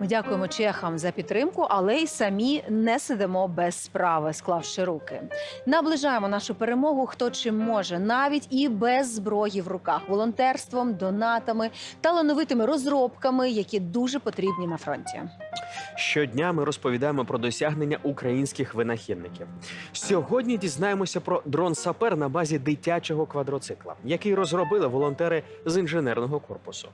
Ми дякуємо чехам за підтримку, але й самі не сидимо без справи, склавши руки. Наближаємо нашу перемогу, хто чим може, навіть і без зброї в руках, волонтерством, донатами, талановитими розробками, які дуже потрібні на фронті. Щодня ми розповідаємо про досягнення українських винахідників. Сьогодні дізнаємося про дрон-сапер на базі дитячого квадроцикла, який розробили волонтери з інженерного корпусу.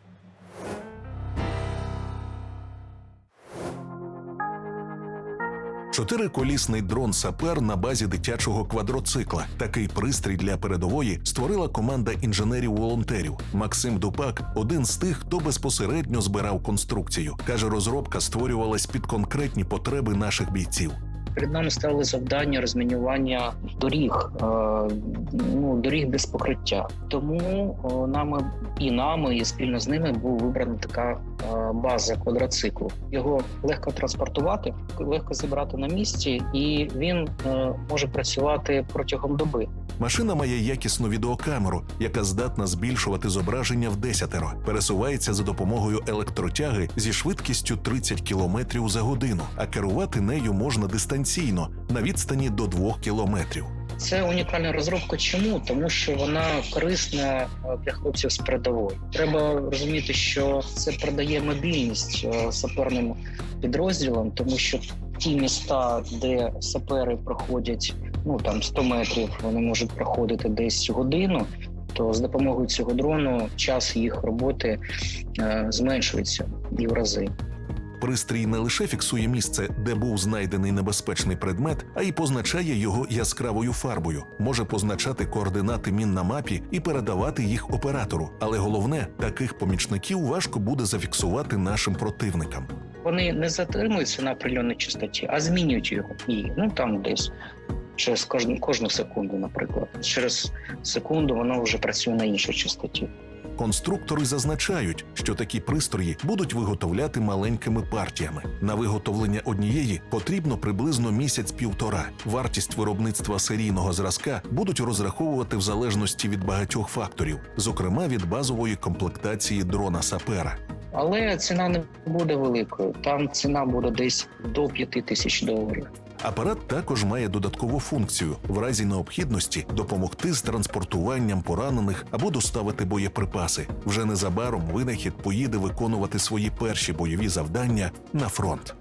Чотириколісний дрон сапер на базі дитячого квадроцикла. Такий пристрій для передової створила команда інженерів-волонтерів. Максим Дупак один з тих, хто безпосередньо збирав конструкцію. каже, розробка створювалась під конкретні потреби наших бійців. Перед нами стали завдання розмінювання доріг, е, ну доріг без покриття. Тому е, нами і нами, і спільно з ними був вибрана така е, база квадроциклу. Його легко транспортувати, легко зібрати на місці, і він може працювати протягом доби. Машина має якісну відеокамеру, яка здатна збільшувати зображення в десятеро. Пересувається за допомогою електротяги зі швидкістю 30 км за годину, а керувати нею можна дистанційно на відстані до 2 кілометрів. Це унікальна розробка. Чому? Тому що вона корисна е, для хлопців з передової. Треба розуміти, що це продає мобільність е, саперним підрозділам, тому що ті міста, де сапери проходять ну там 100 метрів, вони можуть проходити десь годину. То з допомогою цього дрону час їх роботи е, зменшується і в рази. Пристрій не лише фіксує місце, де був знайдений небезпечний предмет, а й позначає його яскравою фарбою, може позначати координати мін на мапі і передавати їх оператору. Але головне, таких помічників важко буде зафіксувати нашим противникам. Вони не затримуються на определеній частоті, а змінюють його і ну там десь через кожну кожну секунду, наприклад. Через секунду воно вже працює на іншій частоті. Конструктори зазначають, що такі пристрої будуть виготовляти маленькими партіями. На виготовлення однієї потрібно приблизно місяць-півтора. Вартість виробництва серійного зразка будуть розраховувати в залежності від багатьох факторів, зокрема від базової комплектації дрона сапера. Але ціна не буде великою. Там ціна буде десь до 5 тисяч доларів. Апарат також має додаткову функцію в разі необхідності допомогти з транспортуванням поранених або доставити боєприпаси. Вже незабаром винахід поїде виконувати свої перші бойові завдання на фронт.